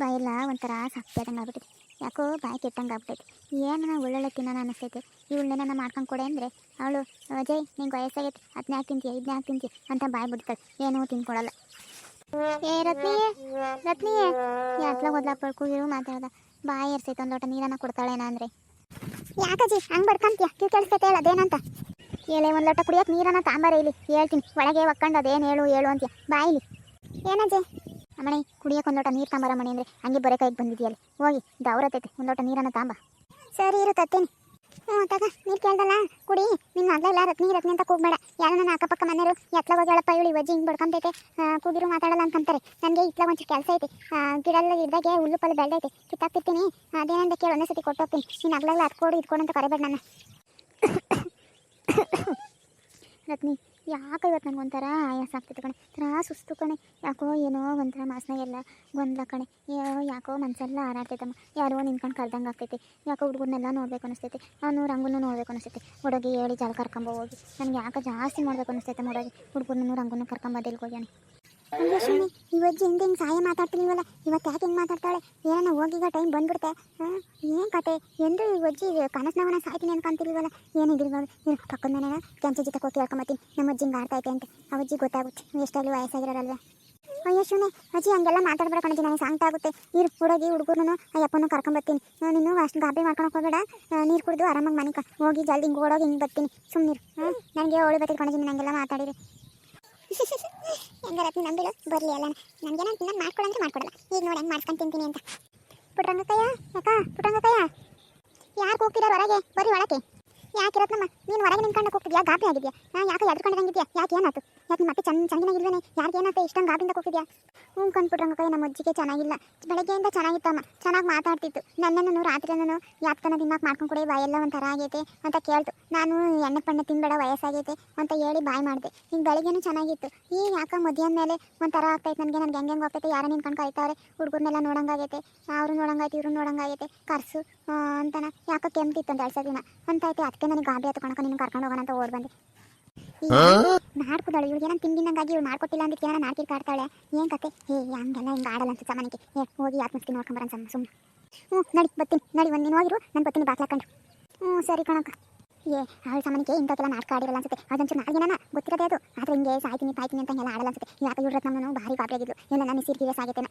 ಬಾಯೆಲ್ಲ, ಒಂಥರ ಸಪ್ಪದಂಗೆ ಆಗ್ಬಿಟ್ಟಿದೆ. ಯಾಕೋ ಬಾಯಿ ಕೆಟ್ಟಂಗೆ ಆಗ್ಬಿಟ್ಟೈತಿ. ಏನು ಒಳ್ಳೊಳ್ಳೆ ತಿನ್ನೋಣ ಅನಿಸ್ತೈತೆ. ಇವಳನ್ನೇನ ಮಾಡ್ಕೊಂಡು ಕೊಡೆ ಅಂದರೆ, ಅವಳು ಅಜಯ್ ನಿಂಗೆ ವಯಸ್ಸಾಗೈತೆ. ಅದನ್ನೇ ತಿಂತೀಯ ಇದನ್ನೇ ತಿಂತೀಯ ಅಂತ ಬಾಯಿ ಬಿಡ್ತಾಳೆ ಏನೂ ತಿನ್ಕೊಳಲ್ಲ. ಏ, ರತ್ನಿಯೇ ರತ್ನಿಯೇ. ಯಾತ್ಲ ಓದ್ಲಾ ಪಡ್ಕೋಗಿರು ಮಾತಾಡ್ದ. ಬಾಯಿ ಎರ್ಸೈತೆ, ಒಂದು ಲೋಟ ನೀರನ್ನ ಕೊಡ್ತಾಳೇನ ಅಂದರೆ. ಯಾಕಜಿ ಹಂಗೆ ಬಡ್ಕಂತೀಯ? ಕಿವಿ ಕೇಳಿಸ್ತೈತೆ ಹೇಳ, ಅದೇನಂತ? ಹೇಳಿ ಒಂದು ಲೋಟ ಕುಡಿಯೋಕೆ ನೀರನ್ನ ತಾಂಬಾರ ಇಲ್ಲಿ. ಹೇಳ್ತೀನಿ. ಒಳಗೆ ಒಕ್ಕಂಡು, ಅದೇನು ಹೇಳು ಹೇಳು ಅಂತೀಯ. ಬಾಯಿಲಿ. ಏನಜ್ಜಿ ಅಮ್ಮಣಿ ಕುಡಿಯೋಕೆ ಒಂದು ಲೋಟ ನೀರು ತಾಂಬಾರ ಮಣಿ ಅಂದರೆ ಹಂಗೆ ಬರೋ ಕೈಗೆ ಬಂದಿದೆಯಲ್ಲ. ಹೋಗಿ ದೌರತೈತೆ ಒಂದು ಲೋಟ ನೀರನ್ನು ತಾಂಬ. ಸರಿ ಇರು ತತ್ತೀನಿ. ಹ್ಞೂ ತಗ, ನೀರು ಕೇಳ್ದಲ್ಲ? ಕುಡಿ ನಿನ್ನ ಆಗ್ಲಿಲ್ಲ ರತ್ನಿ ರತ್ನಿ ಅಂತ ಕೂಗಬೇಡ. ಯಾರು ನನ್ನ ಅಕ್ಕಪಕ್ಕ ಮನೆಯವರು ಎತ್ಲ ಹೋಗ್ಯಾಳಪ್ಪ ಇವಳು ಇವಜ್ಜಿ ಹಿಂಗೆ ಬಡ್ಕೊಂತೈತೆ. ಕೂಗಿರು ಮಾತಾಡಲ್ಲ ಅಂತಂತಾರೆ ನನಗೆ ಇತ್ಲ ಒಂಚೂರು ಕೆಲಸ ಐತಿ. ಗಿಡಲ್ಲ ಇದ್ದಾಗೆ ಹುಲ್ಲು ಪಲ್ಲು ಬೆಳೆದೈತೆ. ಕಿತ್ತಾಕ್ತಿರ್ತೀನಿ. ಅದೇನಂತ ಕೇಳಿ, ಒಂದೇ ಸತಿ ಕೊಟ್ಟೋಗ್ತೀನಿ. ನೀನು ಆಗ್ಲಾಗ್ಲ ಅದು ಕೊಡು ಅಂತ ಕರೆಬೇಡ ನನ್ನ. ರತ್ನಿ ಯಾಕೆ ಇವತ್ತು ನನಗೆ ಒಂಥರ ಆಯಾಸ ಆಗ್ತಿತ್ತು ಕಣೆ. ಒಂಥರ ಸುಸ್ತು ಕಣೆ. ಯಾಕೋ ಏನೋ ಒಂಥರ ಮಾಸ್ನಾಗೆಲ್ಲ ಗೊಂದಲ ಕಣೆ. ಯಾಕೋ ಮನಸ್ಸೆಲ್ಲ ಹಾರಾಡ್ತೈತಮ್ಮ. ಯಾರೋ ನಿಂತ್ಕೊಂಡು ಕಳ್ದಂಗೆ ಆಗ್ತೈತಿ. ಯಾಕೋ ಹುಡುಗರನ್ನೆಲ್ಲ ನೋಡ್ಬೇಕು ಅನಿಸ್ತೈತಿ. ಅವನು ರಂಗುನು ನೋಡ್ಬೇಕು ಅನಿಸ್ತೈತಿ. ಹುಡುಗಿ ಹೇಳಿ ಜಾಲ ಕರ್ಕೊಂಬ ಹೋಗಿ. ನನಗೆ ಯಾಕೆ ಜಾಸ್ತಿ ಮಾಡ್ಬೇಕು ಅನಿಸ್ತೈತೆ ಹುಡುಗಿ. ಹುಡುಗರನ್ನು ರಂಗುನು ಕರ್ಕೊಂಬ ಎಲ್ಲಿ ಹೋಗ್ಯಾನೆ. ಅಯ್ಯೋ ಸುಮ್ಮನೆ ಇವಜ್ಜಿ ಹಿಂಗೆ ಹಿಂಗೆ ಸಹಾಯ ಮಾತಾಡ್ತಿಲ್ವಲ್ಲ ಇವತ್ತು ಯಾಕೆ ಹಿಂಗೆ ಮಾತಾಡ್ತಾಳೆ? ಏನೋ ಹೋಗಿಗ ಟೈಮ್ ಬಂದ್ಬಿಡುತ್ತೆ. ಏನು ಕತೆ? ಎಂದು ಇವಜ್ಜಿ ಕನಸ್ನವನ ಸಾಯ್ತೀನಿ ಅನ್ಕೊಂತಿಲ್ವಲ್ಲ? ಏನಿದಿಲ್ವ ನೀನು ಪಕ್ಕದ ಮನೆಯ ಕೆಂಚ ಜೊತೆ ಹೋಗಿ ಕೇಳ್ಕೊಂಬತ್ತೀನಿ. ನಮ್ಮ ಅಜ್ಜಿ ಹಿಂಗೆ ಆಡ್ತೈತೆ ಅಂತ. ಆ ಅಜ್ಜಿ ಗೊತ್ತಾಗುತ್ತೆ. ಎಷ್ಟಲ್ಲಿ ವಯಸ್ಸಾಗಿರೋರಲ್ವ? ಅಯ್ಯೋ ಸುಮ್ಮನೆ ಅಜ್ಜಿ ಹಂಗೆಲ್ಲ ಮಾತಾಡ್ಬೇಡ ನನಗೆ ಸಾಂಗ್ತಾ ಆಗುತ್ತೆ ಇರು ಹುಡುಗಿ ಹುಡುಗರು ಅಯ್ಯಪ್ಪನೂ ಕರ್ಕೊಂಬರ್ತೀನಿ ನೀನು ಅಷ್ಟು ಗಾಬರಿ ಮಾಡ್ಕೊಳಕ್ಕೆ ಹೋಗಬೇಡ. ನೀರು ಕುಡಿದು ಆರಾಮಾಗಿ ಮನೆ ಹೋಗಿ ಜಲ್ದಿ ಹಿಂಗೆ ಓಡೋಗಿ ಹಿಂಗೆ ಬರ್ತೀನಿ. ಸುಮ್ಮನಿರು ನನಗೆ ಓಡಿ ಬರ್ತೀನಿ ಕಣಜ್ಜಿ, ನೀನು ಹಂಗೆಲ್ಲ ಮಾತಾಡಿರಿ ಹೆಂಗಾರತ್ನ ನಂಬಿಳು ಬರಲಿ ಅಲ್ಲ ನನಗೆ ನಾನು ಮಾಡ್ಕೊಳಂದ್ರೆ ಮಾಡ್ಕೊಡಲ್ಲ. ಈಗ ನೋಡಿ ಹೆಂಗೆ ಮಾಡ್ಕೊಂಡು ತಿಂತೀನಿ ಅಂತ. ಪುಟ್ರಂಗಕ್ಕಯ್ಯ ಅಕ್ಕ ಪುಟ್ರಂಗಕ್ಕಯ್ಯ ಯಾಕೆ ಹೋಗ್ತೀರಾ ಹೊರಗೆ? ಬರೀ ಒಳಕ್ಕೆ. ಯಾಕೆ ಇರತ್ನಮ್ಮ ನೀನು ಹೊರಗೆ ನಿಂತ್ಕೊಂಡು ಹೋಗ್ತಿದ್ಯಾ? ಗಾಬರಿ ಆಗಿದ್ಯಾ? ನಾ ಯಾಕೆ ಎದ್ಕೊಂಡಂಗಿದ್ಯಾ ಯಾಕೆ ಏನಾಯ್ತು ಯಾಕೆ ನಿಮ್ಮ ಮತ್ತೆ ಚಂದ ಚೆನ್ನಾಗಿಲ್ವೇನೆ ಯಾರಿಗೆ ಏನಂತ ಇಷ್ಟೊಂದು ಗಾಬಿಂದ ಹೋಗ್ತಿದ್ಯಾ ಹ್ಞೂ ಕಂದ್ಬಿಟ್ರಂಗಕ್ಕಯ್ಯ ನಮ್ಮ ಅಜ್ಜಿಗೆ ಚೆನ್ನಾಗಿಲ್ಲ. ಬೆಳಗ್ಗೆಯಿಂದ ಚೆನ್ನಾಗಿತ್ತಮ್ಮ. ಚೆನ್ನಾಗಿ ಮಾತಾಡ್ತಿತ್ತು. ನನ್ನನ್ನು ರಾತ್ರಿನೂ ಯಾತ್ಕನ ದಿಮಾಕ್ ಮಾಡ್ಕೊಂಡು ಕೊಡಿ, ಬಾಯೆಲ್ಲ ಒಂಥರ ಆಗೈತೆ ಅಂತ ಕೇಳ್ತು. ನಾನು ಎಣ್ಣೆ ಪಣ್ಣೆ ತಿನ್ಬೇಡ, ವಯಸ್ಸಾಗೈತೆ ಅಂತ ಹೇಳಿ ಬಾಯ್ ಮಾಡಿದೆ. ಹಿಂಗ್ ಬೆಳಗ್ಗೆನೂ ಚೆನ್ನಾಗಿತ್ತು. ಈಗ ಯಾಕೆ ಮಧ್ಯಾಹ್ನ ಮೇಲೆ ಒಂಥರ ಆಗ್ತೈತೆ ನನಗೆ ನನಗೆ ಹೆಂಗೆ ಹೆಂಗೆ ಹೋಗ್ತೈತೆ ಯಾರೋ ನಿನ್ಕೊಂಡು ಕಾಯ್ತಾರೆ ಹುಡುಗರ್ನೆಲ್ಲ ನೋಡಂಗಾಗೈತೆ. ಅವರು ನೋಡಂಗಾಯ್ತು, ಇವ್ರು ನೋಡಂಗಾಗೈತೆ. ಕರ್ಸು ಅಂತನ. ಯಾಕೆ ಕೆಮ್ತಿತ್ತು ಅಂತ ಎರಡು ದಿನ. ಅಂತ ಐತೆ ಅದಕ್ಕೆ ನನಗೆ ಆಯ್ತು ಕಣಕ ನಿನ್ನ ಕರ್ಕೊಂಡು ಹೋಗೋಣ ಅಂತ ಓಡ್ ಬಂದೆ. ಮಾಡ್ಕೊದಾಳು ಇವ್ರಿಗೆ ಏನೋ ತಿಂಡಿನಂಗಾಗಿ ಇವ್ರು ಮಾಡ್ಕೊಟ್ಟಿಲ್ಲ ಅಂದಿತ್ತು ಏನೋ ನಾಲ್ಕು ಕಾಡ್ತಾಳೆ. ಏನು ಕತೆ? ಹೇ ಹಂಗೆಲ್ಲ ಹಿಂಗೆ ಆಡಲ್ಲ ಅಂತ ಮನೆಗೆ ಏ ಹೋಗಿ ಆತ್ಮಸ್ತಿ ನೋಡ್ಕೊಂಬರೋಣ ಸಮ ಸುಮ್ಮನೆ ಹ್ಞೂ, ನಡಿ, ಬರ್ತೀನಿ. ನಡಿ, ಒಂದು ನೀನು ಹೋಗಿರು, ನಾನು ಬರ್ತೀನಿ ಬಾಕ್ಲಾಕೊಂಡು ಹ್ಞೂ, ಸರಿ ಕಣಕ್ಕ. ಏ, ಅವಳ ಸಾಮಾನಿಗೆ ಇಂಥಕ್ಕೆಲ್ಲ ನಾಟಕ ಆಡಿರಲ್ಲ ಅನ್ಸುತ್ತೆ ಅದಂಚೂರು ಏನಾನ ಗೊತ್ತಿರೋದೇ ಅದು. ಆದರೆ ಹಿಂಗೆ ಸಾಯ್ತೀನಿ, ಪಾಯ್ತೀನಿ ಅಂತ ಹಂಗೆಲ್ಲ ಆಡಲ್ಲ ಅನ್ಸುತ್ತೆ. ಯಾಕೆ ಇವ್ರ ನಮ್ಮನ್ನು ಭಾರಿ ಗಾಬರಿ ಆಗಿದ್ಲು. ಎಲ್ಲ ನಾನು ಸೀರ್ಕಿವೆ ಸಾಗೈತೆ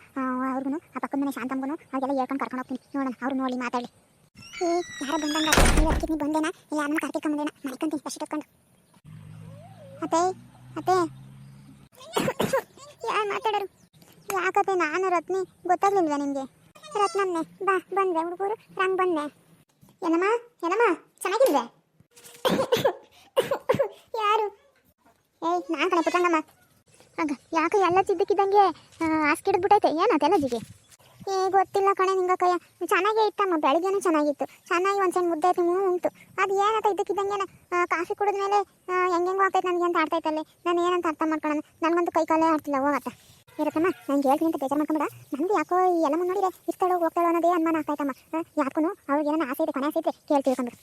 ಅವ್ರಿಗೂ ಆ ಪಕ್ಕದ ಮನೆ ಶಾಂತಮ್ಮಗೂ ಅವ್ರಿಗೆಲ್ಲ ಹೇಳ್ಕೊಂಡು ಕರ್ಕೊಂಡು ಹೋಗ್ತೀನಿ. ನೋಡೋಣ, ಅವ್ರು ನೋಡಿ ಮಾತಾಡಿ ಏ, ಯಾರೋ ಬಂದಂಗ ನೀವು ಬಂದೇನಾ? ಇಲ್ಲ, ಅಮ್ಮನ ಕಾರ್ತಿಕಂಬಂದೇನ ಮಾಡ್ಕೊಂತೀನಿ ಫಸ್ಟ್ ಇಟ್ಕೊಂಡು ಅತ್ತೆ ಅತ್ತೆ. ಯಾರು ಮಾತಾಡೋರು? ಯಾಕತ್ತೆ ನಾನು ರತ್ನಿ? ಗೊತ್ತಾಗ್ಲಿಲ್ವಾ ನಿಮಗೆ? ರತ್ನಮ್ಮೆ, ಬಾ ಬಂದೆ ಹುಡುಗರು, ರಂಗ್ ಬಂದೆ ಏನಮ್ಮ ಏನಮ್ಮ ಚೆನ್ನಾಗಿಲ್ವೆ ಯಾರು? ಏಯ್, ನಾನು ಕಣೆ ಪುಟ್ಟಣ್ಣಮ್ಮ. ಆಗ ಯಾಕೆ ಎಲ್ಲ ಚಿದ್ದಕ್ಕಿದ್ದಂಗೆ ಹಾಸ್ಕಿಡ್ಬಿಟ್ಟೈತೆ ಏನಾಯ್ತು ಎಲ್ಲಜಿಗೆ? ಏ, ಗೊತ್ತಿಲ್ಲ ಕಣೆ ನಿಂಗ ಕೈಯ ಚೆನ್ನಾಗೇ ಇತ್ತಮ್ಮ, ಬೆಳಿಗ್ಗೆನು ಚೆನ್ನಾಗಿತ್ತು. ಚೆನ್ನಾಗಿ ಒಂದು ಸಣ್ಣ ಮುದ್ದೆ ತಿನ್ನು, ಉಂಟು. ಅದು ಏನಾಯ್ತು ಇದ್ದಕ್ಕಿದ್ದಂಗೆ ಕಾಫಿ ಕುಡಿದ್ಮೇಲೆ ಹೆಂಗೆಂಗೋ ಆಗ್ತೈತೆ ನನಗೆ ಅಂತ ಆಡ್ತೈತಲ್ಲಿ ನಾನು ಏನಂತ ಅರ್ಥ ಮಾಡ್ಕೊಳ್ಳೋಣ ನನಗಂತೂ ಕೈ ಕಾಲೇ ಆಡ್ತಿಲ್ಲ, ಹೋಗತ್ತ. ಇರತ್ತಮ್ಮ ನಂಗೆ ಹೇಳ್ತೀನಿ ಅಂತ ಬೇಜಾರು ಮಾಡ್ಕೊಂಬೇಡ. ನಂದು ಯಾಕೋ ಈ ಎಲ್ಲ ನೋಡಿದೆ ಇರ್ತಾಳೋ ಹೋಗ್ತಾಳೋ ಅನ್ನೋದೇ ಅನುಮಾನ ಆಗ್ತಾಯ್ತಮ್ಮ ಯಾಕೂ ಅವ್ರಿಗೆ ಏನೋ ಆಸೆ ಇದೆ ಕೊನೆ ಆಸೆ ಇದ್ರೆ ಕೇಳಿ ತಿಳ್ಕೊಂಬಿಡು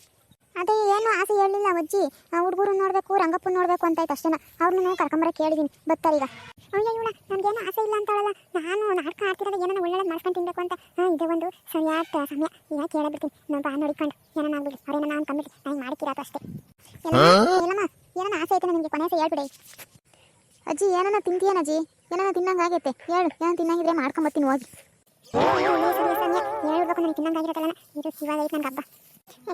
ಅದೇ ಏನು ಆಸೆ ಹೇಳಿಲ್ಲ ಅಜ್ಜಿ. ಹುಡುಗರು ನೋಡಬೇಕು ರಂಗಪ್ಪನ ನೋಡಬೇಕು ಅಂತ ಆಯ್ತು ಅಷ್ಟೇನ. ಅವ್ರನ್ನ ಕರ್ಕೊಂಬರ ಕೇಳಿದೀನಿ ಬರ್ತಾರೀಗ ಅಯ್ಯೋ ಇವಳ ನನಗೇನು ಆಸೆ ಇಲ್ಲ ಅಂತಾಳಲ್ಲ? ನಾನು ನಾಟಕ ಆಡ್ತಿರೋದು ಏನೋ ಒಳ್ಳೆ ಮಾಡ್ಕೊಂಡು ತಿನ್ಬೇಕು ಅಂತ. ಹಾಂ ಇದು ಒಂದು ಸರಿಯಾದ ಸಮಯ. ಈಗ ಕೇಳಬಿಡ್ತೀನಿ. ನಾನು ಬಾ ನೋಡಿಕೊಂಡು. ಏನೋ ಆಗ್ಬಿಡಿ. ಅವ್ರೇನೋ ನಾನು ಕಂಬಿಟ್ಟು ನಾನು ಮಾಡ್ಕಿರೋದು ಅಷ್ಟೇ. ಏನಮ್ಮ? ಏನೋ ಆಸೆ ಐತೆ ನಿಮಗೆ? ಕೊನೆ ಹೇಳ್ಬಿಡಿ. ಅಜ್ಜಿ ಏನನ್ನ ತಿಂತೀಯನ ಅಜ್ಜಿ? ಏನನ್ನ ತಿನ್ನಂಗೆ ಆಗೈತೆ? ಹೇಳು. ಏನೋ ತಿನ್ನಂಗಿದ್ರೆ ಮಾಡ್ಕೊಂಬತ್ತೀನಿ ಹೋಗಿ. ಹೇಳ್ಬೇಕು ನನಗೆ ತಿನ್ನಂಗಾಗಿರತ್ತಲ್ಲ ಇದು ಶಿವ ಐತೆ ನನ್ನ ಹಬ್ಬ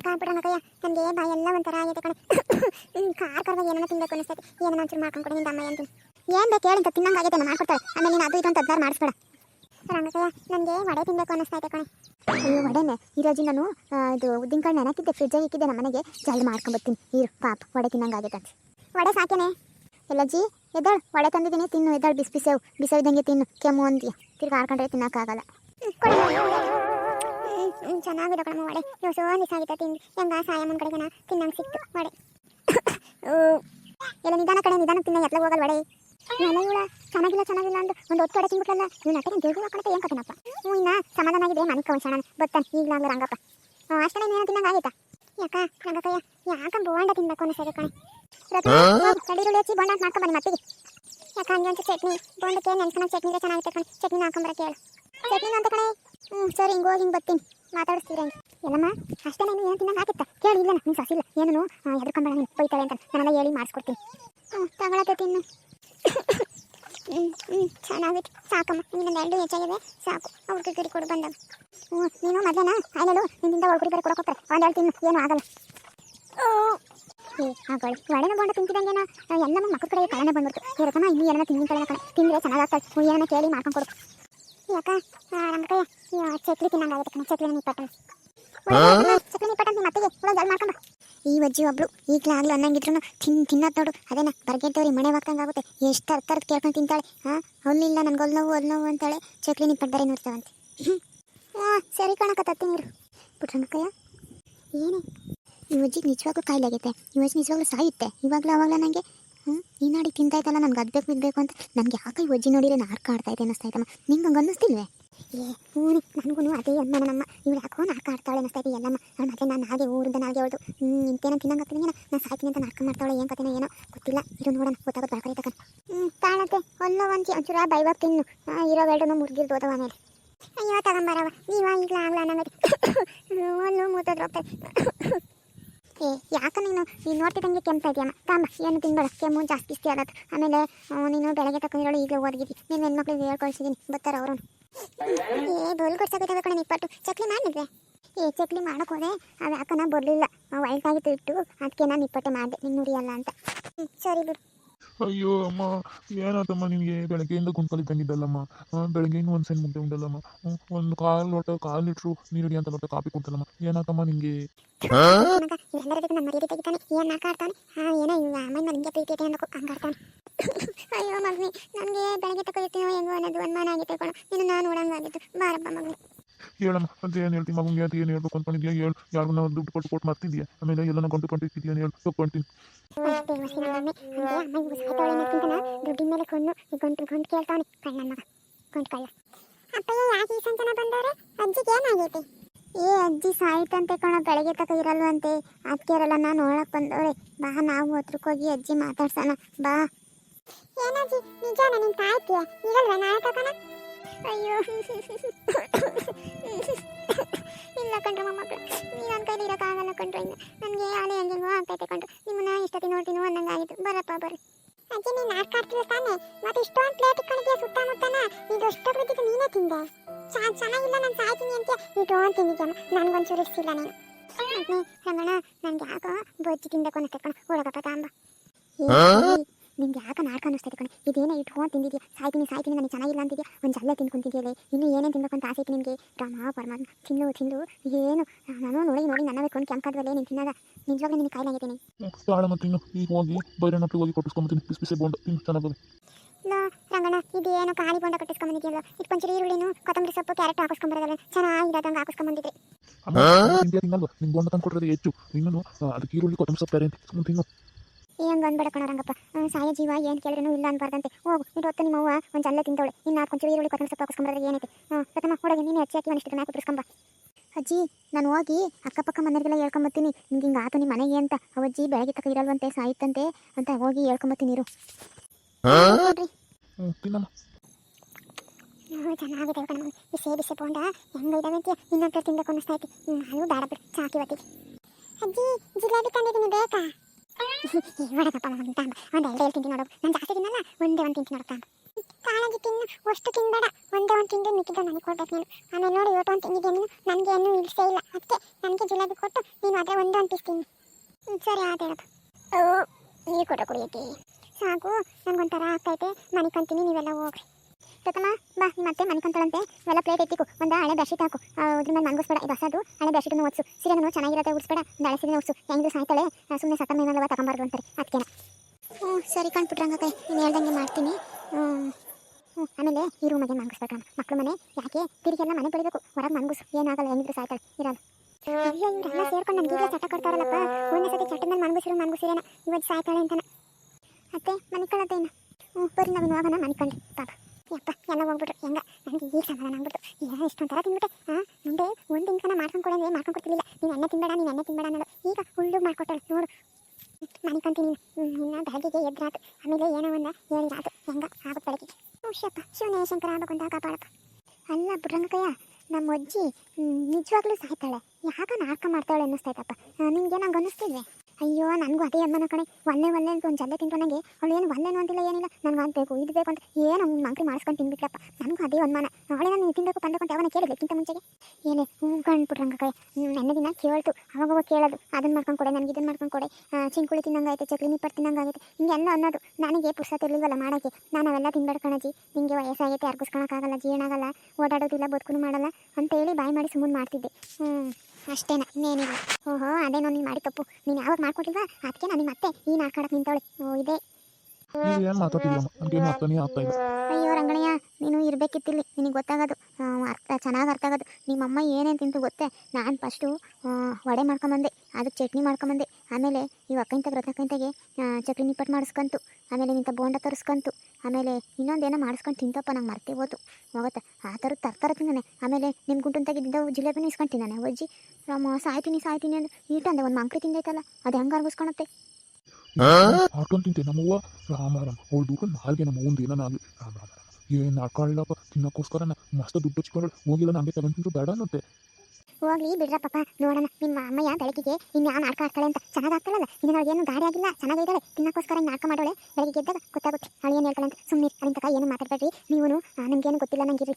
ಕಾಡ್ಬಿಡೋಣಕಯ್ಯ ನನಗೆ ಬಾಯಿ ಎಲ್ಲ ಒಂಥರ ಆಗೈತೆ ಕಣೆ. ಕಾರ್ ಕರ್ದಾಗ ಏನನ್ನ ತಿನ್ಬೇಕು ಅನಿಸ್ತೈತೆ. ಏನನ್ನ ಒಂಚೂರು ಮಾಡ್ಕೊಂಡು ಕೊಡಿ ನಿಂದ ಅಮ್ಮ ಅಂತೀನಿ ಏನು ಬೇಕು ಹೇಳಿ ಅಂತ ನಾನು ಮಾಡ್ಕೊಡ್ತಾಳೆ ಆಮೇಲೆ ನೀನು ಅದು ಇದು ಅಂತ ಅದ್ದಾರು ಮಾಡಿಸ್ಬೇಡ. ರಂಗಕಯ್ಯ ನನಗೆ ವಡೆ ತಿನ್ಬೇಕು ಇದೆ ಕಣೆ. ಅಯ್ಯೋ ವಡೆನೆ? ಈರೋಜಿ ನಾನು ಇದು ಉದ್ದಿನಕಾಳು ನೆನಕಿದ್ದೆ ಫ್ರಿಜ್ಜಾಗಿ ಇಕ್ಕಿದ್ದೆ ನಮ್ಮ ಮನೆಗೆ. ಜಲ್ದಿ ಮಾಡ್ಕೊಂಬರ್ತೀನಿ ಇರು ಪಾಪ ವಡೆ ತಿನ್ನಂಗಾಗೈತೆ ಅಂತ. ವಡೆ ಸಾಕೇನೆ. ಎಲ್ಲಜ್ಜಿ ಎದ್ದಾಳು ವಡೆ ತಂದಿದ್ದೀನಿ ತಿನ್ನು ಎದ್ದಾಳು ಬಿಸಿ ಬಿಸೇವು ಬಿಸವಿದಂಗೆ ತಿನ್ನು ಕೆಮ್ಮು ಅಂತೀಯ ತಿರ್ಗಿ ಆಡ್ಕೊಂಡ್ರೆ ತಿನ್ನೋಕ್ಕಾಗಲ್ಲ. ಚೆನ್ನಾಗಿದೆ ಕಣಮ್ಮ ವಡೆ. ಒಂದು ಸಾಗಿತ ತಿಂದು. ಹೆಂಗ ಸಾಯಮ್ಮನ ಕಡೆಗೆ ತಿನ್ನಂಗೆ ಸಿಕ್ತು ವಡೆ. ಎಲ್ಲ ನಿಧಾನ ಕಡೆ ನಿಧಾನ ತಿನ್ನ ಎತ್ಲ ಹೋಗಲ್ ವಡೆ. ಎಲ್ಲ ಇವಳ ಚೆನ್ನಾಗಿಲ್ಲ ಚೆನ್ನಾಗಿಲ್ಲ ಅಂತ ಒಂದು ಹೊತ್ತು ಹೊಡೆ ತಿನ್ಬಿಟ್ರಲ್ಲ ಇವ್ನ ಅಟ್ಟೆ ದೇವ್ರು ಹಾಕೊಳತ್ತೆ ಏನು ಕಥನಪ್ಪ? ಹ್ಞೂ ಇನ್ನ ಸಮಾಧಾನ ಆಗಿದೆ ಮನೆ ಕವಂಸಣ ಬತ್ತಾನೆ ಈಗಲಾಗ್ಲ ರಂಗಪ್ಪ. ಅಷ್ಟೇ ಏನು ತಿನ್ನಂಗೆ ಆಗೈತಾ? ಯಾಕ ರಂಗಪ್ಪಯ್ಯ ಯಾಕ ಬೋಂಡ ತಿನ್ಬೇಕು ಸರಿ ಕಣೆ? ತಡಿರುಳಿ ಹಚ್ಚಿ ಬೋಂಡ ಮಾಡ್ಕೊಂಡ್ ಬನ್ನಿ ಮತ್ತಿಗೆ. ಯಾಕ ಹಂಗೆ ಒಂದು ಚಟ್ನಿ ಬೋಂಡಕ್ಕೆ ನೆನ್ಸ್ಕೊಳಕ್ ಚಟ್ನಿ ಚೆನ್ನಾಗಿರುತ್ತೆ ಕಣೆ. ಚಟ್ನಿ ಹಾಕೊಂಬರಕ್ಕೆ ಹೇಳು. ಚಟ್ನಿನ ಅಂತ ಕಣೆ? ಹ್ಞೂ ಸರಿ ಹಿಂಗೆ ಹೋಗಿ ಹಿಂಗೆ ಬರ್ತೀನಿ ಮಾತಾಡಿಸ್ತೀರ ಹಂಗೆ? ಎಲ್ಲಮ್ಮ ಅಷ್ಟೇ ನೀನು ಏನು ತಿನ್ನಂಗೆ ಆಗುತ್ತಾ ಕೇಳಿ ಇಲ್ಲ ನಿನ್ನ ಸಸಿಲ್ಲ. ಏನೂ ಎದ್ಕೊಂಬೇಡ ನೀನು. ಬೈತಾಳೆ ಅಂತ ನಾನೆಲ್ಲ ಹೇಳಿ ಮಾಡಿಸ್ಕೊಡ್ತೀನಿ. ಹ್ಞೂ ತಗೊಳತ್ತೆ ತಿನ್ನು. ಹ್ಞೂ ಹ್ಞೂ ಚೆನ್ನಾಗೈತೆ ಸಾಕಮ್ಮ ಇನ್ನೊಂದು ಎರಡು ಹೆಚ್ಚಾಗಿದೆ. ಸಾಕು. ಅವ್ರ ಗಿರಿ ಕೊಡು ಬಂದಾಗ ಹ್ಞೂ ನೀನು ಮೊದಲೇನ ಆಯ್ನಳು ನಿನ್ನಿಂದ ಅವ್ರ ಬೇರೆ ಕೊಡಕ್ಕೆ ಹೋಗ್ತಾರೆ. ಒಂದೆರಡು ತಿನ್ನು ಏನು ಆಗಲ್ಲ. ಏ ಆಗಳು ಒಳ್ಳೆನ ಬೋಂಡ ತಿಂತಿದಂಗೇನ ಎಲ್ಲ ಮಕ್ಕಳ ಕಡೆ ಕಳನೆ ಬಂದ್ಬಿಡ್ತು. ಇರತನ ಇನ್ನು ಏನನ ತಿಂದಿನ ಕಡೆ ಕಣೆ. ತಿಂದ್ರೆ ಚೆನ್ನಾಗಾಗ್ತದೆ ಹ್ಞೂ ಏನೋ ಕೇಳಿ ಮಾಡ್ಕೊಂಡು ಕೊಡು. ಯಾಕ ಕೈ ಚಕ್ಲಿ ತಿನ್ನಂಗಾಗುತ್ತೆ ಕಣೆ. ಚಕ್ಲಿ ನಿಪ್ಪಟ್ಟೆ ಚಕ್ಲಿ ನಿಪ್ಪಟ್ಟ ನಿಮ್ಮ ಅತ್ತಿಗೆ. ಹುಳ ಜಲ್ ಮಾಡ್ಕೊಂಬ ಈ ಅಜ್ಜಿ ಒಬ್ಳು ಆಗ್ಲಿ ಅನ್ನಂಗಿದ್ರು ತಿನ್ ತಿನ್ನೋದು ನೋಡು. ಅದೇನ ಬರ್ಗೆದ್ದವ್ರಿ ಮನೆ ಆಗುತ್ತೆ. ಎಷ್ಟು ಅರ್ಥ ಅರ್ಥ ಕೇಳ್ಕೊಂಡು ತಿಂತಾಳೆ. ಹಾಂ ಅವನಿಲ್ಲ ನನ್ಗೆ ಒಲ್ ನೋವು ಒಲ್ ನೋವು ಅಂತಾಳೆ. ಚಕ್ಲಿ ನಿಪ್ಪಟ್ಟರೆ ನೋಡ್ತಾವಂತೆ ಹಾಂ ಸರಿ ಕಣಕತ್ತೀನಿ ನೀರು. ಪುಟ್ರಂಗಕ್ಕಯ್ಯ ಏನೇ? ಈ ಅಜ್ಜಿಗೆ ನಿಜವಾಗ್ಲೂ ಕಾಯಿಲೆ ಆಗೈತೆ. ಈ ಅಜ್ಜಿ ನಿಜವಾಗ್ಲೂ ಸಾಯುತ್ತೆ. ಇವಾಗಲೂ, ಅವಾಗಲೂ ನನಗೆ ಹ್ಞೂ ಈ ನಾಡಿ ತಿಂತಾಯ್ತಲ್ಲ ನನ್ಗೆ ನನಗೆ ಅದು ಬೇಕು ಅಂತ. ನನಗೆ ಯಾಕೆ ಈ ಅಜ್ಜಿ ನೋಡಿದ್ರೆ ನಾರ್ಕ ಆಡ್ತಾ ಇದೆ ಅನ್ನಿಸ್ತಾ ಇದ್ದಮ್ಮ ನಿಂಗೆ ಹಂಗೆ ಅನ್ನಿಸ್ತಿಲ್ವೇ? ಹ್ಞೂ ನನಗೂ ಅದೇ ಅಮ್ಮ, ನಮ್ಮ ಇವಳು ಯಾಕೋ ನಾಟಕ ಆಡ್ತಾಳೆ ಅನ್ನಿಸ್ತಾ ಇದೆ ಎಲ್ಲಮ್ಮ ನಾನು ಮತ್ತೆ ನಾನು ಹಾಗೆ ಊರಿಂದ ನಾಗೆ ಹೇಳ್ದು ಹ್ಞೂ ಇಂತೇನೋ ತಿನ್ನಂಗೆ ಆಗ್ತದೆ ನಾನು ಸಾಯ್ತೀನಿ ಅಂತ ನಾಟಕ ಮಾಡ್ತಾಳೆ, ಏನು ಕತೆನ ಏನೋ. ಗೊತ್ತಿಲ್ಲ. ಇರು ನೋಡೋಣ, ಗೊತ್ತಾಗೋದು ಬೆಳಕರಿ ತಕ್ಕ ಹ್ಞೂ ತಾಳತ್ತೆ. ಒಲ್ಲ ಒಂಚಿ, ಒಂಚೂರ ಬೈವಾಗ ತಿನ್ನು. ಇರೋ ಇರೋ ಮುರಿದಿರ್ದು ಹೋದವ ಆಮೇಲೆ. ಅಯ್ಯೋ, ತಗೊಂಬರವ. ನೀವ, ಈಗಲೇ, ಆಗ್ಲ ನಮಗೆ ಒಲ್ಲು ಮೂತದ್ರೆ ಏ, ಯಾಕೆ ನೀನು? ನೀನು ನೋಡ್ತಿದ್ದಂಗೆ ಕೆಮ್ತಾ ಇದೆಯಮ್ಮ ಏನು ತಿನ್ಬೇಡ ಕೆಮ್ಮು, ಜಾಸ್ತಿ ಇಷ್ಟ ಆಗತ್ತೆ ಆಮೇಲೆ ನೀನು ಬೆಳಗ್ಗೆ ತಗೊಂಡಿರೋಳು ಈಗಲೇ ಓದಿದ್ದಿ ನೀನು ಹೆಣ್ಮಕ್ಳಿಗೆ ಹೇಳ್ಕೊಳ್ಸಿದ್ದೀನಿ ಬರ್ತಾರೆ ಅವರು. ಏ, ಬೋಲ್ ಕೊಡ್ಸೋಕಿದ್ದಾವೆ ಕಣೆ ನಿಪ್ಪಟ್ಟು. ಚಕ್ಲಿ ಮಾಡಿದ್ರೆ ಏ, ಚಕ್ಲಿ ಮಾಡೋಕೆ ಹೋದೆ. ಅದು ಯಾಕೆ ನಾನು ಬರಲಿಲ್ಲ ವಯಸ್ಸಾಗಿತ್ತು ಇಟ್ಟು ಅದಕ್ಕೆ ನಾನು ಇಪ್ಪಟ್ಟೆ ಮಾಡಿದೆ. ನಿನ್ನ ನುಡಿಯಲ್ಲ ಅಂತ. ಸರಿ ಬಿಡು. ಅಯ್ಯೋ ಅಮ್ಮ ಏನಾತಮ್ಮ ನಿನಗೆ ಬೆಳಗ್ಗೆಯಿಂದ ಗುಂಡ್ಕಲಿದ್ದಂಗಿದ್ದಲ್ಲಮ್ಮ ಬೆಳಗ್ಗೆ ಇನ್ನೂ ಒಂದು ಸಣ್ಣ ಮುದ್ದೆ ಉಂಡಲ್ಲಮ್ಮ ಒಂದು ಕಾಲು ಲೋಟ ಕಾಲು ಲೀಟ್ರು ನೀರು ಅಂತ ಲೋಟ ಕಾಫಿ ಕೊಡ್ತಲ್ಲಮ್ಮ ಏನಾತಮ್ಮ ನಿನಗೆ ತೆಗಿತಾನೆ ಅಯ್ಯೋ ಮಗ್ನಿ ನನಗೆ ಬೆಳಗ್ಗೆ ತಗೊಳ್ತೀನೋ ಹೆಂಗೋ ಅನ್ನೋದು ಅನುಮಾನ ಆಗಿತ್ತು ಕಣ ನಿನ್ನ ನಾನು ನೋಡಂಗಾಗಿತ್ತು ಬಾರಪ್ಪ ಮಗನಿ. ಹೇಳಮ್ಮ ಅಂತ ಏನು ಹೇಳ್ತೀನಿ ಮಗಂಗೆ ಅಂತ ಏನು ಹೇಳ್ಬೇಕು ಅನ್ಕೊಂಡಿದ್ಯಾ? ಹೇಳು. ಯಾರಿಗೂ ನಾವು ದುಡ್ಡು ಕೊಟ್ಟು ಕೊಟ್ಟು ಮಾಡ್ತಿದ್ಯಾ? ಆಮೇಲೆ ಎಲ್ಲ ಗಂಟು ಕೊಟ್ಟಿರ್ತಿದ್ಯಾ ಹೇಳು ತಗೊಂತೀನಿ ದುಡ್ಡಿನ ಮೇಲೆ ಈ ಗಂಟು ಗಂಟು ಕೇಳ್ತಾವನೆ ಮಗ ಗಂಟು ಕಳ್ಳ ಅಪ್ಪಯ್ಯ ಯಾಕೆ ಈ ಸಂಜನ ಬಂದವ್ರೆ ಅಜ್ಜಿಗೆ ಏನಾಗೈತೆ ಏ ಅಜ್ಜಿ ಸಾಯ್ತಂತೆ ಕಣ ಬೆಳಗ್ಗೆ ತಕ ಇರಲ್ವಂತೆ ಅದಕ್ಕೆ ಇರಲ್ಲ ನಾನು? ನೋಡಕ್ ಬಂದವ್ರೆ ಬಾ ನಾವು ಹತ್ರಕ್ಕೆ ಹೋಗಿ ಅಜ್ಜಿ ಮಾತಾಡ್ಸೋಣ ಬಾ ಏನಜ್ಜಿ ನಿಜಾನ ನಿನ್ ತಾಯ್ತಿಯ ಇರಲ್ವ ನಾಳೆ ತಕನ ಅಯ್ಯೋ. ಇಲ್ಲ ಕಣ್ರ ಮೊಮ್ಮಕ್ಕಳು ನೀವು ನನ್ನ ಕೈಲಿ ಇರೋಕ್ಕಾಗಲ್ಲ ಕಣ್ರು ಇನ್ನು. ನನಗೆ ಹಳೆ ಹೆಂಗೆಂಗೋ ಆಗ್ತೈತೆ ಕಣ್ರು ನಿಮ್ಮನ್ನ ಇಷ್ಟೊತ್ತಿ ನೋಡ್ತೀನೋ ಅನ್ನಂಗೆ ಆಗಿತ್ತು ಬರಪ್ಪ ಬರ್ರಿ. ಅಜ್ಜಿ ನೀನು ನಾಟ್ಕಾಡ್ತಿಲ್ಲ ತಾನೆ? ಮತ್ತೆ ಇಷ್ಟೊಂದು ಪ್ಲೇಟ್ ಇಟ್ಕೊಂಡಿದ್ಯಾ ಸುತ್ತಮುತ್ತನ? ಇದು ಅಷ್ಟು ಬಿದ್ದಿದ್ದು ನೀನೇ ತಿಂದೆ. ಚಾ ಚೆನ್ನಾಗಿಲ್ಲ ನಾನು ಸಾಯ್ತೀನಿ ಅಂತ ಇಷ್ಟೊಂದು ತಿಂದಿದ್ಯಮ್ಮ. ನನಗೊಂಚೂರು ಇಷ್ಟಿಲ್ಲ ನೀನು. ಮತ್ತೆ ರಂಗಣ್ಣ ನನಗೆ ಯಾಕೋ ಬೊಜ್ಜಿ ತಿನ್ಬೇಕು ಅನ್ನಿಸ್ತೈತೆ ಕಣ ಹೋಗಪ್ಪ ತಾಂಬ. ನಿಮ್ಗೆ ಯಾಕೆ ನಾಟಕ ಅನ್ನಿಸ್ತೈತೆ ಕಣೆ? ಇದೇನೇ ಇಟ್ಕೊಂಡು ತಿಂದಿದ್ಯಾ? ಸಾಯ್ತೀನಿ ಸಾಯ್ತೀನಿ ನನಗೆ ಚೆನ್ನಾಗಿಲ್ಲ ಅಂತಿದ್ಯಾ? ಒಂದು ಜಲ್ಲೆ ತಿನ್ಕೊಂತಿದ್ಯಲ್ಲ ಇನ್ನು ಏನೇನು ತಿನ್ಬೇಕು ಅಂತ ಆಸೆ ಐತೆ ನಿಮಗೆ ರಾಮ ಪರಮಾತ್ಮ. ತಿಂದು ತಿಂದು ಏನು? ನಾನು ನೋಡಿ ನೋಡಿ ನನ್ನ ಬೇಕು ಕೆಂಪಾದ್ವಲ್ಲೇ ನೀನು ತಿನ್ನದ ನಿಜವಾಗ್ಲೂ ನಿನ್ನ ಕಾಯಿಲೆ ಆಗೈತೆ ತಾಳ ಮತ್ತೆ ಇನ್ನು. ಈಗ ಹೋಗಿ ಬೈರಣ್ಣಪ್ಪಿಗೆ ಹೋಗಿ ಕೊಟ್ಟಿಸ್ಕೊಂಬತ್ತೀನಿ. ಬಿಸಿ ಬಿಸಿ ಬೋಂಡ. ತಿನ್ನು ಚೆನ್ನಾಗಿದೆ ಲೋ ರಂಗಣ್ಣ ಇದೇನೋ ಖಾಲಿ ಬೋಂಡ ಕಟ್ಟಿಸ್ಕೊಂಬಂದಿದ್ಯಲ್ಲ? ಇದಕ್ಕೊಂಚೂರು ಈರುಳ್ಳಿನು ಕೊತ್ತಂಬರಿ ಸೊಪ್ಪು ಕ್ಯಾರೆಟ್ ಹಾಕಿಸ್ಕೊಂಬರೋದಲ್ಲ. ಚೆನ್ನಾಗಿರೋದಂಗೆ ಹಾಕಿಸ್ಕೊಂಬಂದಿದ್ರಿ. ನಿಂಗೆ ಬೋಂಡ ತಂದು ಕೊಟ್ಟರೆ ಹೆಚ್ಚು. ಇನ್ನೂ ಅದಕ್ಕೆ ಈರುಳ್ಳಿ ಕೊತ್ತಂಬರಿ ಸೊಪ್ಪು ಕ್ಯಾರೆಟ್ ಅಂತ? ತಿನ್ನು. ಏನು ಅಂದ್ಬೇಡ ಕಣ ರಂಗಪ್ಪ. ಸಾಯ ಜೀವ ಏನು ಕೇಳಿದ್ರು ಇಲ್ಲ ಅನ್ಬಾರ್ದಂತೆ. ಹೋಗು ಇದು ಹೊತ್ತು ನಿಮ್ಮ ಅವ್ವ ಒಂದು ಜಲ್ಲೆ ತಿಂತವಳೆ ಇನ್ನು ಕೊಂಚ ಈರುಳ್ಳಿ ಕೊತ್ತಂಬರಿ ಸೊಪ್ಪು ಹಾಕಿಸ್ಕೊಂಬರೋದು ಏನೈತೆ. ಹಾಂ ಪ್ರಥಮ ಹೊಡಗೆ ನೀನು ಹೆಚ್ಚಿ ಹಾಕಿ ಒಂದಿಷ್ಟು ಮ್ಯಾಕ್ ಕುತ್ರಿಸ್ಕೊಂಬ ಅಜ್ಜಿ ನಾನು ಹೋಗಿ ಅಕ್ಕಪಕ್ಕ ಮನೆಗೆಲ್ಲ ಹೇಳ್ಕೊಂಬತ್ತೀನಿ. ನಿಮ್ಗೆ ಹಿಂಗೆ ಆತು ನಿಮ್ಮ ಮನೆಗೆ ಅಂತ. ಅವಜ್ಜಿ ಬೆಳಗ್ಗೆ ತಕ್ಕ ಇರಲ್ವಂತೆ ಸಾಯಿತಂತೆ ಅಂತ ಹೋಗಿ ಹೇಳ್ಕೊಂಬತ್ತೀನಿ ಇರು. ಚೆನ್ನಾಗಿದೆ ಕಣ ಬಿಸಿ ಬಿಸಿ ಬೋಂಡ ಹೆಂಗೆ ಇದಾವೆ ಅಂತ ಇನ್ನೊಂದು ತಿನ್ಬೇಕು ಅನ್ನಿಸ್ತಾ ಐತಿ. ಅದು ಬೇಡ ಬಿಡು. ಸಾಕಿ ಇವತ್ತಿಗೆ ಅಜ್ಜಿ ಜಿಲೇಬಿ ತಂದಿದ್ದೀನಿ ಬೇಕಾ? ಹೊಡಕಪ್ಪ ಒಂದು ತಾಂಬ ಒಂದು ಎರಡು ತಿಂತೀನಿ ನೋಡು. ನಾನು ಜಾಸ್ತಿ ತಿನ್ನಲ್ಲ ಒಂದೇ ಒಂದು ತಿಂತೀನಿ ನೋಡು ತಾಂಬ ಕಾಳಜಿ ತಿನ್ನು ಅಷ್ಟು ತಿನ್ಬೇಡ. ಒಂದೇ ಒಂದು ತಿಂದು ಮಿಕ್ಕಿದ ನನಗೆ ಕೊಡ್ಬೇಕು ನೀನು. ಆಮೇಲೆ ನೋಡಿ ಇವತ್ತು ಒಂದು ತಿಂದಿದ್ದೆ ನೀನು ನನಗೆ ಏನೂ ಇಳಿಸೇ ಇಲ್ಲ. ಅದಕ್ಕೆ ನನಗೆ ಜಿಲೇಬಿ ಕೊಟ್ಟು ನೀನು ಅದರ ಒಂದೇ ಒಂದು ಹ್ಞೂ ಸರಿ ಆತೇಳಪ್ಪ ಓ ನೀರು ಕೊಟ್ಟ ಕುಡಿಯಕ್ಕೆ. ಸಾಕು ನನಗೊಂಥರ ಆಗ್ತೈತೆ ಮನೆ ಕಂತೀನಿ ನೀವೆಲ್ಲ ಹೋಗ್ರಿ. ಪ್ರಥಮ ಬಾ ನಿಮ್ಮ ಅತ್ತೆ ಮನೆ ಕಂತಳಂತೆ ಇವೆಲ್ಲ ಪ್ಲೇಟ್ ಎತ್ತಿಕು ಒಂದು ಹಳೆ ಬೆಡ್ಶೀಟ್ ಹಾಕು. ಆ, ಅದ್ರ ಮೇಲೆ ಮನ್ಗಿಸ್ಬೇಡ ಇದು ಹೊಸದು. ಹಳೆ ಬೆಡ್ಶೀಟನ್ನು ಓದಿಸು. ಸೀರೆನೂ ಚೆನ್ನಾಗಿರುತ್ತೆ ಉಡಿಸ್ಬೇಡ ಒಂದು ಹಳೆ ಸೀರೆ ಓದಿಸು ಹೆಂಗಿದ್ರು ಸಾಯ್ತಾಳೆ. ಸುಮ್ಮನೆ ಸತ್ತ ಮೇನಲ್ಲವ ತಗೊಂಬಾರ್ದು ಅಂತಾರೆ. ಅದಕ್ಕೆ ಹ್ಞೂ ಸರಿ ಕಣ್ಬಿಟ್ರಂಗ ಕೈ ನೀನು ಹೇಳ್ದಂಗೆ ಮಾಡ್ತೀನಿ. ಹ್ಞೂ ಆಮೇಲೆ ಈ ರೂಮಗೆ ಮನ್ಗಿಸ್ಬೇಕಮ್ಮ ಮಕ್ಳು ಮನೆ ಯಾಕೆ? ತಿರುಗೆಲ್ಲ ಮನೆ ಬಿಡಬೇಕು. ಹೊರಗೆ ಮನ್ಗಿಸು ಏನಾಗಲ್ಲ ಹೆಂಗಿದ್ರು ಸಾಯ್ತಾಳೆ. ಇರಲ್ಲ. ಅಯ್ಯೋ ಇವರೆಲ್ಲ ಸೇರ್ಕೊಂಡು ನನಗೆ ಈಗಲೇ ಚಟ ಕೊಡ್ತಾರಲ್ಲಪ್ಪ. ಒಂದೇ ಸತಿ ಚಟದ ಮೇಲೆ ಮನ್ಗಿಸಿರು ಮನ್ಗಿಸಿರೇನ ಇವತ್ತು ಸಾಯ್ತಾಳೆ ಅಂತಾನೆ. ಅತ್ತೆ ಮನೆ ಇನ್ನು. ಹ್ಞೂ ಬರ್ರಿ ನಾವು ಇವಾಗ ಮನ್ಕೊಂಡ್ರಿ ಪಾಪ. ಯಪ್ಪ ಎಲ್ಲ ಹೋಗ್ಬಿಟ್ರು. ಹೆಂಗ? ನನಗೆ ಈಗ ಸಮಾಧಾನ ಆಗ್ಬಿಟ್ಟು ಈಗ ಥರ ತಿನ್ಬಿಟ್ಟೆ ಹಾಂ ಮುಂದೆ ಒಂದು ಇಂಕನ ಮಾಡ್ಕೊಂಡು ಏನು ಮಾಡ್ಕೊಂಡು ಕೊಡ್ತಿರ್ಲಿಲ್ಲ. ನೀನು ಎಣ್ಣೆ ತಿನ್ಬೇಡ, ನೀನು ಎಣ್ಣೆ ತಿನ್ಬೇಡ ಅನ್ನೋದು. ಈಗ ಹುಳ್ಳು ಮಾಡ್ಕೊಟ್ಟಳು. ನೋಡು. ಮನೆ ಕಂತೀನಿ ಇನ್ನು ಬೆಳಗ್ಗೆಗೆ ಎದ್ರಾತು ಆಮೇಲೆ ಏನೋ ಒಂದ ಹೇಳಿರಾತು ಹೆಂಗ? ಆಗುತ್ತೆ ಬೆಳಗ್ಗೆ. ಹುಷಪ್ಪ ಶಿವನೇ ಶಂಕರ ಆಗ್ಬೇಕು ಅಂತ ಕಾಪಾಡಪ್ಪ. ಅಲ್ಲ ಪುಟ್ರಂಗಕ್ಕಯ್ಯ ನಮ್ಮ ಅಜ್ಜಿ ನಿಜವಾಗ್ಲೂ ಸಾಯ್ತಾಳೆ. ಯಾಕ ನಾಟಕ ಮಾಡ್ತಾಳೆ ಅನ್ನಿಸ್ತೈತಪ್ಪ ನಿಮ್ಗೆ ನಂಗೆ ಅನ್ನಿಸ್ತಿದ್ವೆ ಅಯ್ಯೋ, ನನಗೂ ಅದೇ ಅಮ್ಮನ ಕಣೆ. ಒಳ್ಳೆ ಒಲ್ಲೆ ಅಂತ ಒಂದು ಜಲ್ಲೆ ತಿಂತು ನನಗೆ ಅವಳು ಏನು ಒಲ್ಲೆನು ಅಂತಿಲ್ಲ, ಏನಿಲ್ಲ. ನನಗೆ ಒಂದು ಬೇಕು, ಇದು ಬೇಕು ಅಂತ ಏನು ಅವ್ನು ಮಂಕ್ರಿ ಮಾಡಿಸ್ಕೊಂಡು ತಿನ್ಬಿಟ್ಲಪ್ಪ. ನನಗೂ ಅದೇ ಅನುಮಾನ. ನಾಳೆ ನಾನು ತಿನ್ಬೇಕು ಅಂತ ಅವನ ಕೇಳಿದ್ಲೆಕ್ಕಿಂತ ಮುಂಚೆಗೆ? ಏನೇ, ಹ್ಞೂ ಕಂಡ್ಬಿಟ್ರಂಗ ನನ್ನ ದಿನ ಕೇಳ್ತು. ಅವಾಗ ಕೇಳೋದು. ಅದನ್ನು ಮಾಡ್ಕೊಂಡು ಕೊಡೆ, ನನಗೆ ಇದನ್ನು ಮಾಡ್ಕೊಂಡು ಕೊಡೆ. ಚಿಂಕುಳಿ ತಿನ್ನಂಗಾಯ್ತು, ಚಕ್ಲಿ ನಿಪ್ಪಟ್ಟು ತಿನ್ನಂಗಾಗೈತೆ ಹಿಂಗೆಲ್ಲ ಅನ್ನೋದು. ನನಗೆ ಪುಸ್ತಕ ಇರಲಿಲ್ವಲ್ಲ ಮಾಡೋಕ್ಕೆ. ನಾನು ಅವೆಲ್ಲ ತಿನ್ಬೇಡ ಕಣಜಿ ನಿಮಗೆ ವಯಸ್ಸಾಗೈತೆ ಅರ್ಗಿಸ್ಕೊಳಕ್ಕಾಗಲ್ಲ ಜೀರ್ಣಾಗಲ್ಲ, ಓಡಾಡೋದಿಲ್ಲ ಬದುಕು ಮಾಡಲ್ಲ ಅಂತ ಹೇಳಿ ಬಾಯಿ ಮಾಡಿ ಸುಮ್ಮನೆ ಮಾಡ್ತಿದ್ದೆ. ಹ್ಞೂ ಅಷ್ಟೇನ ಇನ್ನೇನಿಲ್ಲ. ಓಹೋ ಅದೇನೋ ನೀನು ಮಾಡಿ ತಪ್ಪು. ನೀನು ಯಾವಾಗ ಮಾಡ್ಕೊಟ್ಟಿಲ್ವಾ? ಅದಕ್ಕೆ ನಾನು ಮತ್ತೆ ಈ ನಾಲ್ಕಾಡಕ್ಕೆ ನಿಂತವಳೆ. ಓ ಇದೆ. ನೀವು ಏನು ಮಾತಾಡ್ತಿಲ್ಲಮ್ಮ ನನಗೇನು ಅರ್ಥನೇ ಆಗ್ತಾ ಇಲ್ಲ. ಅಯ್ಯೋ ರಂಗಣಯ್ಯ ನೀನು ಇರಬೇಕಿತ್ತಿಲ್ಲಿ. ನಿನಗೆ ಗೊತ್ತಾಗೋದು. ಅರ್ಥ ಚೆನ್ನಾಗಿ ಅರ್ಥ ಆಗೋದು. ನಿಮ್ಮಮ್ಮ ಏನೇನು ತಿಂತು ಗೊತ್ತೇ? ನಾನು ಫಸ್ಟು ವಡೆ ಮಾಡ್ಕೊಂಬಂದೆ. ಅದಕ್ಕೆ ಚಟ್ನಿ ಮಾಡ್ಕೊಂಬಂದೆ. ಆಮೇಲೆ ಇವು ಅಕ್ಕಂತ ಬ್ರತಕ್ಕಂತಗೆ ಚಟ್ನಿ ನಿಪ್ಪಟ್ಟು ಮಾಡಿಸ್ಕಂತು. ಆಮೇಲೆ ನಿಂತ ಬೋಂಡ ತರಿಸ್ಕೊಂತು. ಆಮೇಲೆ ಇನ್ನೊಂದೇನೋ ಮಾಡಿಸ್ಕೊಂಡು ತಿಂತಪ್ಪ ನಂಗೆ ಮರ್ತೇ ಹೋತು. ಹೋಗುತ್ತೆ. ಆ ಥರದ್ದು ತರ್ತಾರ ತಿಂದಾನೆ. ಆಮೇಲೆ ನಿಮ್ಮ ಗುಂಟನ್ ತೆಗೆದಿದ್ದ ಜಿಲೇಬಿನ ಇಸ್ಕೊಂಡು ತಿಂದಾನೆ. ಅಜ್ಜಿ ರಾಮ ಸಾಯ್ತೀನಿ ಸಾಯ್ತೀನಿ ಅಂದ್ರೆ ಈಟಂದೆ ಒಂದು ಮಂಕ್ರಿ ತಿಂದೈತಲ್ಲ ಅದು ಹೆಂಗೆ ಅರ್ಗಿಸ್ಕೊಳತ್ತೆ ಆಟೋನ್ ತಿಂತೆ ನಮ್ಮವ್ವ. ರಾಮ ರಾಮ. ಅವಳು ದೂರ ನಾಲ್ಗೆ ನಮ್ಮ ಒಂದು ಏನೋ ರಾಮ ರಾಮ ರಾಮ. ಏನು ನಾಡ್ಕೊಳ್ಳಪ್ಪ ತಿನ್ನೋಕ್ಕೋಸ್ಕರ ಮಸ್ತ್ ದುಡ್ಡು ಹಚ್ಕೊಂಡು ಹೋಗಿಲ್ಲ ನನಗೆ ತಗೊಂಡು ಬೇಡ ಅನ್ನತ್ತೆ. ಹೋಗ್ಲಿ ಬಿಡ್ರ ಪಾಪ ನೋಡೋಣ. ನಿಮ್ಮ ಅಮ್ಮಯ್ಯ ಬೆಳಗಿಗೆ ಇನ್ನು ಯಾವ ನಾಟಕ ಆಡ್ತಾಳೆ ಅಂತ ಚೆನ್ನಾಗಿ ಆಗ್ತಾಳಲ್ಲ? ಇನ್ನು ಏನು ಗಾಡಿ ಆಗಿಲ್ಲ ಚೆನ್ನಾಗಿದ್ದಾಳೆ ತಿನ್ನಕ್ಕೋಸ್ಕರ ನಾಟಕ ಮಾಡೋಳೆ. ಬೆಳಗ್ಗೆ ಗೆದ್ದಾಗ ಗೊತ್ತಾಗುತ್ತೆ. ಅವಳು ಏನು ಹೇಳ್ತಾಳೆ ಅಂತ. ಸುಮ್ಮನೆ ಅಲ್ಲಿಂದ ಏನು ಮಾತಾಡ್ಬೇಡ್ರಿ. ನೀವು ನಮಗೇನು ಗೊತ್ತಿಲ್ಲ, ನಂಗಿರ್ರಿ.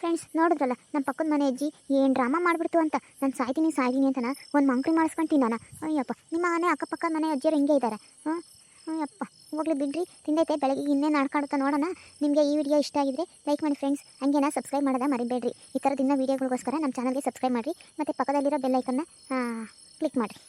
ಫ್ರೆಂಡ್ಸ್ ನೋಡಿದ್ರಲ್ಲ ನಮ್ಮ ಪಕ್ಕದ ಮನೆ ಅಜ್ಜಿ ಏನು ಡ್ರಾಮಾ ಮಾಡಿಬಿಡ್ತು ಅಂತ. ನಾನು ಸಾಯ್ತೀನಿ ಸಾಯ್ತೀನಿ ಅಂತನ. ಒಂದು ಮಂಕ್ರಿ ಮಾಡಿಸ್ಕೊಂಡು ತಿನ್ನೋಣ. ಅಯ್ಯಪ್ಪ, ನಿಮ್ಮ ಮನೆ ಅಕ್ಕಪಕ್ಕದ ಮನೆ ಅಜ್ಜಿಯರು ಹಿಂಗೆ ಇದ್ದಾರೆ ಹಾಂ? ಅಯ್ಯಪ್ಪ. ಹೋಗ್ಲಿ ಬಿಡ್ರಿ. ತಿಂದೈತೆ, ಬೆಳಗ್ಗೆ ಇನ್ನೇನು ಆಡ್ಕಾಡುತ್ತಾ ನೋಡೋಣ. ನಿಮಗೆ ಈ ವಿಡಿಯೋ ಇಷ್ಟ ಆಗಿದ್ರೆ ಲೈಕ್ ಮಾಡಿ ಫ್ರೆಂಡ್ಸ್ ಹಂಗೇನ ಸಬ್ಸ್ಕ್ರೈಬ್ ಮಾಡೋದ ಮರಿಬೇಡ್ರಿ. ಈ ಥರದಿಂದ ವೀಡಿಯೋಗಳಿಗೋಸ್ಕರ ನಮ್ಮ ಚಾನಲ್ಗೆ ಸಬ್ಸ್ಕ್ರೈಬ್ ಮಾಡಿರಿ. ಮತ್ತು ಪಕ್ಕದಲ್ಲಿರೋ ಬೆಲ್ ಐಕನ್ನ ಕ್ಲಿಕ್ ಮಾಡಿರಿ.